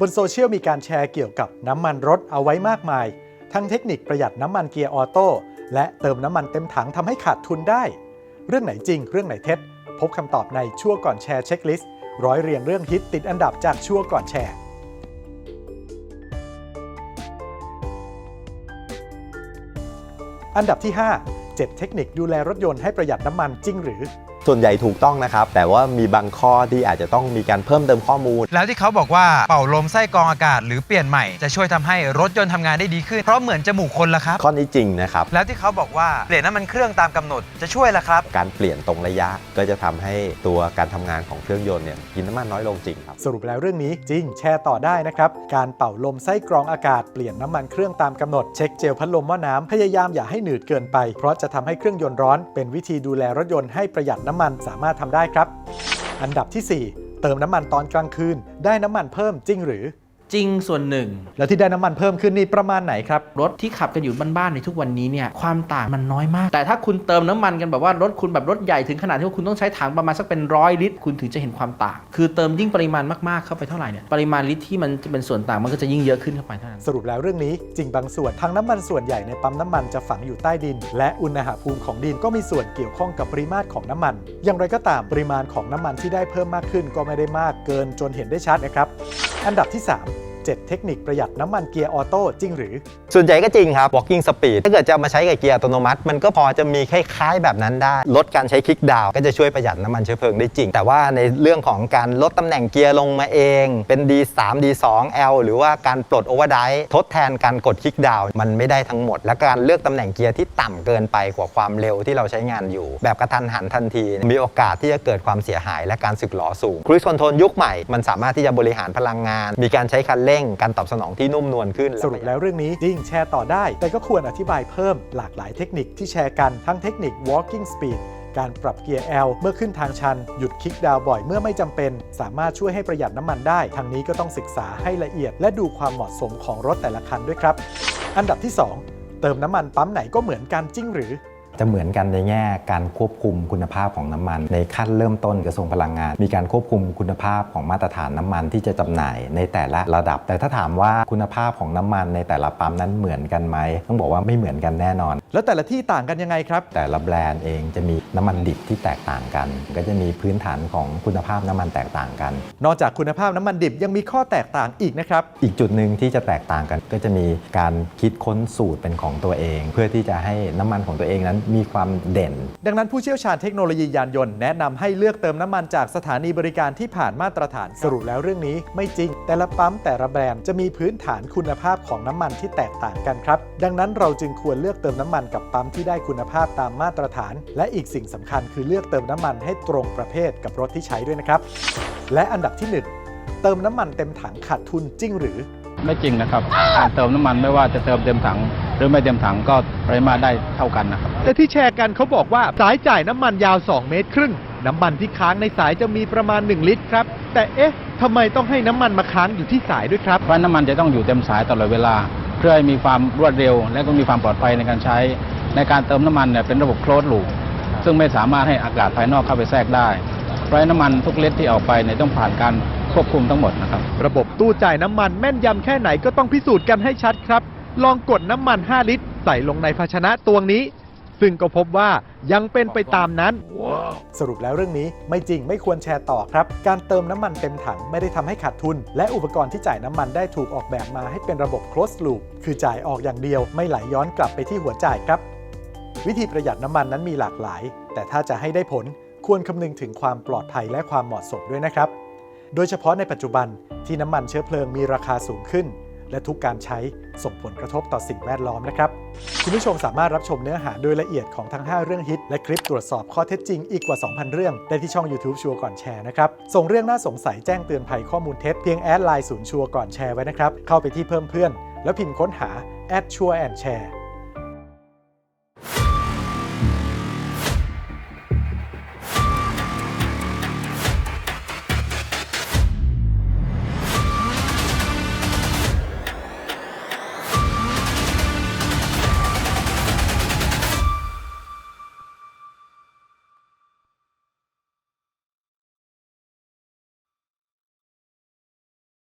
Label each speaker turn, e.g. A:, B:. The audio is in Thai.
A: บนโซเชียลมีการแชร์เกี่ยวกับน้ำมันรถเอาไว้มากมาย ทั้งเทคนิคประหยัดน้ำมันเกียร์ออโต้และเติมน้ำมันเต็มถังทำให้ขาดทุนได้ เรื่องไหนจริง เรื่องไหนเท็จ พบคำตอบในชั่วก่อนแชร์เช็คลิสต์ร้อยเรียงเรื่องฮิตติดอันดับจากชั่วก่อนแชร์ อันดับที่ 5 7 เทคนิคดูแลรถยนต์ให้ประหยัดน้ำมันจริงหรือ
B: ส่วนใหญ่ถูกต้องนะครับ แต่ว่ามีบางข้อที่อาจจะต้องมีการเพิ่มเติมข้อมูล
C: แล้วที่เขาบอกว่าเป่าลมไส้กรองอากาศหรือเปลี่ยนใหม่จะช่วยทำให้รถยนต์ทำงานได้ดีขึ้น เพราะเหมือนจมูกคนละครับ
B: ข้อนี้จริงนะครับ
C: แล้วที่เขาบอกว่าเปลี่ยนน้ำมันเครื่องตามกำหนดจะช่วยละครับ
B: การเปลี่ยนตรงระยะก็จะทำให้ตัวการทำงานของเครื่องยนต์เนี่ยกินน้ำมันน้อยลงจริงครับ
A: สรุปแล้วเรื่องนี้จริงแชร์ต่อได้นะครับ การเป่าลมไส้กรองอากาศเปลี่ยนน้ำมันเครื่องตามกำหนดเช็คเจลพัดลมหม้อน้ำพยายามอย่าให้หนืดเกินไป เพราะจะทำให้เครื่องยนต์ร้อนเป็นวิธีดูแลรถยนต์ให้ประหยัดน้ำมันสามารถทำได้ครับ อันดับทีสี่ 4 เติมน้ำมันตอนกลางคืน ได้น้ำมันเพิ่มจริงหรือ
D: จริงส่วนหนึ่ง
A: แล้วที่ได้น้ำมันเพิ่มขึ้นนี่ประมาณไหนครับ
D: รถที่ขับกันอยู่บ้านๆในทุกวันนี้เนี่ยความต่างมันน้อยมาก แต่ถ้าคุณเติมน้ำมันกันแบบว่ารถคุณแบบรถใหญ่ถึงขนาดที่ว่าคุณต้องใช้ถังประมาณสักเป็นร้อยลิตร คุณถึงจะเห็นความต่าง คือเติมยิ่งปริมาณมากๆเข้าไปเท่าไหร่เนี่ยปริมาณลิตรที่มันจะเป็นส่วนต่างมันก็จะยิ่งเยอะขึ้นเข้าไปเท่านั้น
A: สรุปแล้วเรื่องนี้จริงบางส่วนทั้งน้ำมันส่วนใหญ่ในปั๊มน้ำมันจะฝังอยู่ใต้ดิน และอุณหภูมิของดินก็มีส่วนเกี่ยวข้องกับปริมาตรของน้ำมัน อย่างไรก็ตามปริมาณของน้ำมันที่ได้เพิ่มมากขึ้นก็ไม่ได้มากเกินจนเห็นได้ชัดนะครับ อันดับที่ 3 7 เทคนิคประหยัดน้ำมันเกียร์ออโต้จริงหรือ
B: ส่วนใหญ่ก็จริงครับ walking speed ถ้าเกิดจะมาใช้กับเกียร์อัตโนมัติ มันก็พอจะมีคล้ายๆแบบนั้นได้ ลดการใช้คลิกดาวน์ก็จะช่วยประหยัดน้ำมันเชื้อเพลิงได้จริง แต่ว่าในเรื่องของการลดตำแหน่งเกียร์ลงมาเอง เป็น D3 D2 L หรือว่าการปลดโอเวอร์ไดทดแทนการกดคลิกดาวน์มันไม่ได้ทั้งหมด และการเลือกตำแหน่งเกียร์ที่ต่ำเกินไปกว่าความเร็วที่เราใช้งานอยู่ แบบกระทันหันทันที มีโอกาสที่จะเกิดความเสียหาย และการสึกหรอสูงครู i คอนโทรลยุคใหม่มันสามารถที่จะบริหารพลังงาน มีการใช้คันเร่งการตอบสนองที่นุ่มนวลขึ้น
A: สรุปแล้วเรื่องนี้จริงแชร์ต่อได้ แต่ก็ควรอธิบายเพิ่มหลากหลายเทคนิคที่แชร์กันทั้งเทคนิค walking speed การปรับเกียร์ L เมื่อขึ้นทางชัน หยุดคลิกดาวน์บ่อยเมื่อไม่จำเป็น สามารถช่วยให้ประหยัดน้ำมันได้ ทางนี้ก็ต้องศึกษาให้ละเอียด และดูความเหมาะสมของรถแต่ละคันด้วยครับ อันดับที่ 2 เติมน้ำมันปั๊มไหนก็เหมือนกันจริงหรือ
E: จะเหมือนกันในแง่การควบคุมคุณภาพของน้ำมัน ในขั้นเริ่มต้นกระทรวงพลังงาน มีการควบคุมคุณภาพของมาตรฐานน้ำมันที่จะจำหน่ายในแต่ละระดับ แต่ถ้าถามว่าคุณภาพของน้ำมันในแต่ละปั๊มนั้นเหมือนกันไหมต้องบอกว่าไม่เหมือนกันแน่นอน
A: แล้วแต่ละที่ต่างกันยังไงครับ
E: แต่ละแบรนด์เองจะมีน้ำมันดิบที่แตกต่างกัน ก็จะมีพื้นฐานของคุณภาพน้ำมันแตกต่างกัน
A: นอกจากคุณภาพน้ำมันดิบยังมีข้อแตกต่างอีกนะครับ
E: อีกจุดหนึ่งที่จะแตกต่างกันก็จะมีการคิดค้นสูตรเป็นของตัวเอง เพื่อที่จะให้น้ำมันของตัวเองนั้นมีความเด่น
A: ดังนั้นผู้เชี่ยวชาญเทคโนโลยียานยนต์แนะนำให้เลือกเติมน้ำมันจากสถานีบริการที่ผ่านมาตรฐาน สรุปแล้วเรื่องนี้ไม่จริง แต่ละปั๊มแต่ละแบรนด์จะมีพื้นฐานคุณภาพของน้ำมันที่แตกต่างกันครับ ดังนั้นเราจึงควรเลือกเติมน้ำมันกับปั๊มที่ได้คุณภาพตามมาตรฐาน และอีกสิ่งสำคัญคือเลือกเติมน้ำมันให้ตรงประเภทกับรถที่ใช้ด้วยนะครับ และอันดับที่หนึ่งเติมน้ำมันเต็มถังขาดทุนจริงหรือ
F: ไม่จริงนะครับ การเติมน้ำมันไม่ว่าจะเติมเต็มถัง หรือไม่เต็มถังก็ปริมาตรได้เท่ากันนะครับ
A: แต่ที่แชร์กันเขาบอกว่าสายจ่ายน้ำมันยาว 2 เมตรครึ่ง น้ำมันที่ค้างในสายจะมีประมาณ 1 ลิตรครับ แต่เอ๊ะทำไมต้องให้น้ำมันมาค้างอยู่ที่สายด้วยครับ
F: เพราะน้ำมันจะต้องอยู่เต็มสายตลอดเวลา เพื่อให้มีความรวดเร็ว และก็มีความปลอดภัยในการใช้ ในการเติมน้ำมันเนี่ยเป็นระบบโคลดลูปซึ่งไม่สามารถให้อากาศภายนอกเข้าไปแทรกได้เพราะฉะนั้นน้ำมันทุกลิตรที่ออกไปเนี่ยต้องผ่านการควบคุมทั้งหมดนะครับ
A: ระบบตู้จ่ายน้ำมันแม่นยำแค่ไหนก็ต้องพิสูจน์กันให้ชัดครับ ลองกดน้ำมัน 5 ลิตร ใส่ลงในภาชนะตวงนี้ ซึ่งก็พบว่ายังเป็นไปตามนั้น สรุปแล้วเรื่องนี้ไม่จริงไม่ควรแชร์ต่อครับ การเติมน้ำมันเต็มถังไม่ได้ทำให้ขาดทุน และอุปกรณ์ที่จ่ายน้ำมันได้ถูกออกแบบมาให้เป็นระบบ closed loop คือจ่ายออกอย่างเดียว ไม่ไหลย้อนกลับไปที่หัวจ่ายครับ วิธีประหยัดน้ำมันนั้นมีหลากหลาย แต่ถ้าจะให้ได้ผลควรคำนึงถึงความปลอดภัยและความเหมาะสมด้วยนะครับ โดยเฉพาะในปัจจุบันที่น้ำมันเชื้อเพลิงมีราคาสูงขึ้น และทุกการใช้ส่งผลกระทบต่อสิ่งแวดล้อมนะครับ คุณผู้ชมสามารถรับชมเนื้อหาโดยละเอียดของทั้ง 5 เรื่องฮิต และคลิปตรวจสอบข้อเท็จจริงอีกกว่า 2,000 เรื่อง ได้ที่ช่อง YouTube ชัวร์ก่อนแชร์นะครับ ส่งเรื่องน่าสงสัยแจ้งเตือนภัยข้อมูลเท็จเพียงแอดไลน์ศูนย์ชัวร์ก่อนแชร์ไว้นะครับ เข้าไปที่เพิ่มเพื่อน แล้วพิมพ์ค้นหาแอดชัวร์แอนแชร์